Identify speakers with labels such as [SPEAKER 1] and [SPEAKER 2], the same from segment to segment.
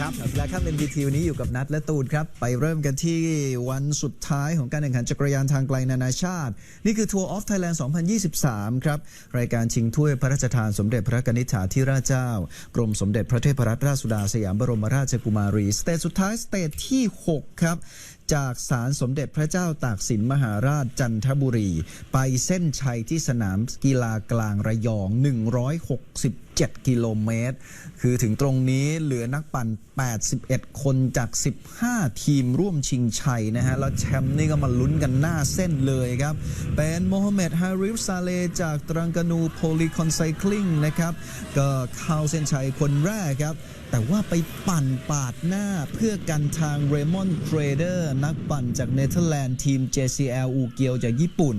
[SPEAKER 1] ครับและข้าม NBT วันนี้อยู่กับนัทและตูนครับ ไปเริ่มกันที่วันสุดท้ายของการแข่งขันจักรยานทางไกลนานาชาติ นี่คือทัวร์ออฟไทยแลนด์2023 ครับ รายการชิงถ้วยพระราชทานสมเด็จพระกนิษฐาธิราชเจ้า กรมสมเด็จพระเทพรัตนราชสุดาสยามบรมราชกุมารี สเตจสุดท้ายสเตจที่ 6 ครับจากศาลสมเด็จพระเจ้าตากสินมหาราชจันทบุรี ไปเส้นชัยที่สนามกีฬากลางระยอง 160 7 กิโลเมตร คือถึงตรงนี้เหลือนักปั่น 81 คนจาก 15 ทีมร่วมชิงชัยนะฮะ แล้วแชมป์นี่ก็มาลุ้นกันหน้าเส้นเลยครับ เป็นโมฮัมเหม็ดฮาริฟซาเลจากตรังกานูโพลีคอนไซคลิงนะครับ ก็เข้าเส้นชัยคนแรกครับแต่ว่าไปปั่นปาดหน้าเพื่อกันทางเรมอนเทรเดอร์นักปั่นจากเนเธอร์แลนด์ทีม JCL อูเกียวจากญี่ปุ่น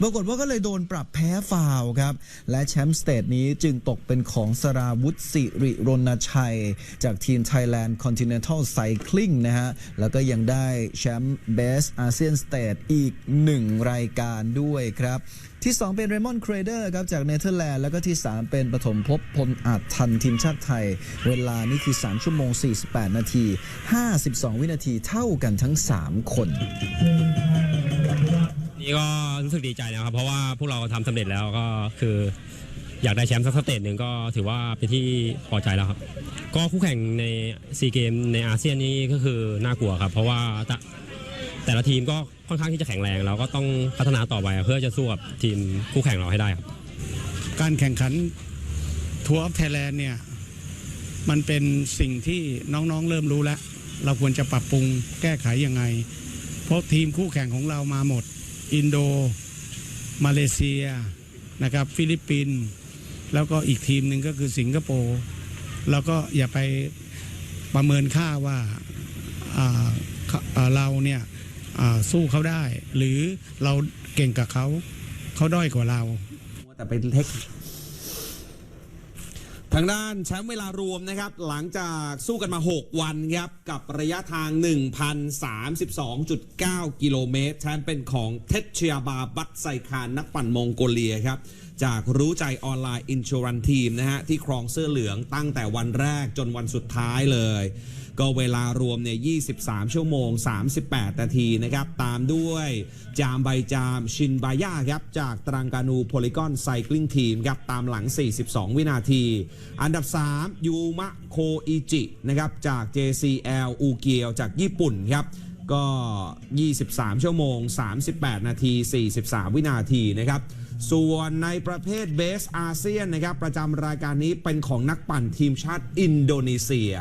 [SPEAKER 1] ปรากฏว่าก็เลยโดนปรับแพ้ฟาวครับ และแชมป์สเตทนี้จึงตกเป็นของสราวุธสิริรณชัย จากทีม Thailand Continental Cycling นะฮะ แล้วก็ยังได้แชมป์ Best ASEAN State อีกหนึ่งรายการด้วยครับที่ 2 เป็นเรมอนครเดอร์ครับจากเนเธอร์แลนด์ แล้วก็ที่ 3 เป็นปฐมภพพลอาจทันทีมชาติไทย เวลานี่คือ 3 ชั่วโมง 48 นาที 52 วินาทีเท่ากันทั้ง 3 คน
[SPEAKER 2] นี่ก็รู้สึกดีใจนะครับ เพราะว่าพวกเราทำสำเร็จแล้วก็คือ อยากได้แชมป์สักสเตจหนึ่งก็ถือว่าเป็นที่พอใจแล้วครับ ก็คู่แข่งในซีเกมในอาเซียนนี่ก็คือน่ากลัวครับ เพราะว่าแต่แต่ละทีมก็ค่อนข้างที่จะแข็งแรงเราก็ต้องพัฒนาต่อไปเพื่อจะสู้กับทีมคู่แข่งเราให้ได้ครับ
[SPEAKER 3] การแข่งขันทัวร์ออฟไทยแลนด์เนี่ยมันเป็นสิ่งที่น้องๆเริ่มรู้แล้ว เราควรจะปรับปรุงแก้ไขยังไง เพราะทีมคู่แข่งของเรามาหมด อินโด มาเลเซียนะครับฟิลิปปินส์แล้วก็อีกทีมหนึ่งก็คือสิงคโปร์แล้วก็อย่าไปประเมินค่าว่าาเขาเราเนี่ยสู้เขาได้ หรือเราเก่งกับเขาเขาด้อยกว่าเรา
[SPEAKER 4] แต่เป็นเทค ทางด้านแชมป์เวลารวมนะครับ หลังจากสู้กันมา 6 วันครับ กับระยะทาง 1,032.9 กิโลเมตรแชมป์เป็นของเทชเชียบาบัตไซคานนักปั่นมองโกเลียครับ จากรู้ใจออนไลน์อินชูรันทีมนะฮะ ที่ครองเสื้อเหลืองตั้งแต่วันแรกจนวันสุดท้ายเลย ก็เวลารวมเนี่ย 23 ชั่วโมง 38 นาทีนะครับ ตามด้วยจามใบจามชินบายาครับ จากตรังกานูโพลิกอนไซคลิงทีมครับ ตามหลัง 42 วินาที อันดับ 3 ยูมะโคอิจินะครับ จาก JCL อูเกียวจากญี่ปุ่นครับก็ 23 ชั่วโมง 38 นาที 43 วินาทีนะครับ ส่วนในประเภทเบสอาเซียนนะครับประจำรายการนี้เป็นของนักปั่นทีมชาติอินโดนีเซีย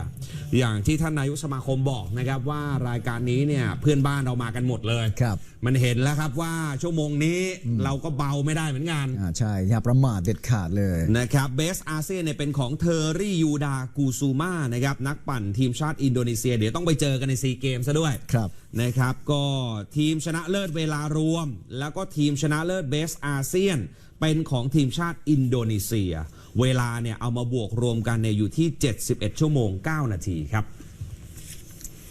[SPEAKER 4] อย่างที่ท่านนายกสมาคมบอกนะครับว่ารายการนี้เนี่ยเพื่อนบ้านเรามากันหมดเลย
[SPEAKER 1] ครับ
[SPEAKER 4] มันเห็นแล้วครับว่าชั่วโมงนี้เราก็เบาไม่ได้เหมือนกัน
[SPEAKER 1] อ่าใช่ อย่าประมาทเด็ดขาดเลย
[SPEAKER 4] นะครับเบสอาเซียนเนี่ยเป็นของเทอร์รี่ยูดากูซูมานะครับนักปั่นทีมชาติอินโดนีเซีย เดี๋ยวต้องไปเจอกันในซีเกมซะด้วย
[SPEAKER 1] ครับ
[SPEAKER 4] นะครับก็ทีมชนะเลิศเวลารวม แล้วก็ทีมชนะเลิศเบสอาเซียน เป็นของทีมชาติอินโดนีเซีย เวลาเนี่ยเอามาบวกรวมกันเนี่ยอยู่ที่ 71 ชั่วโมง 9 นาทีครับ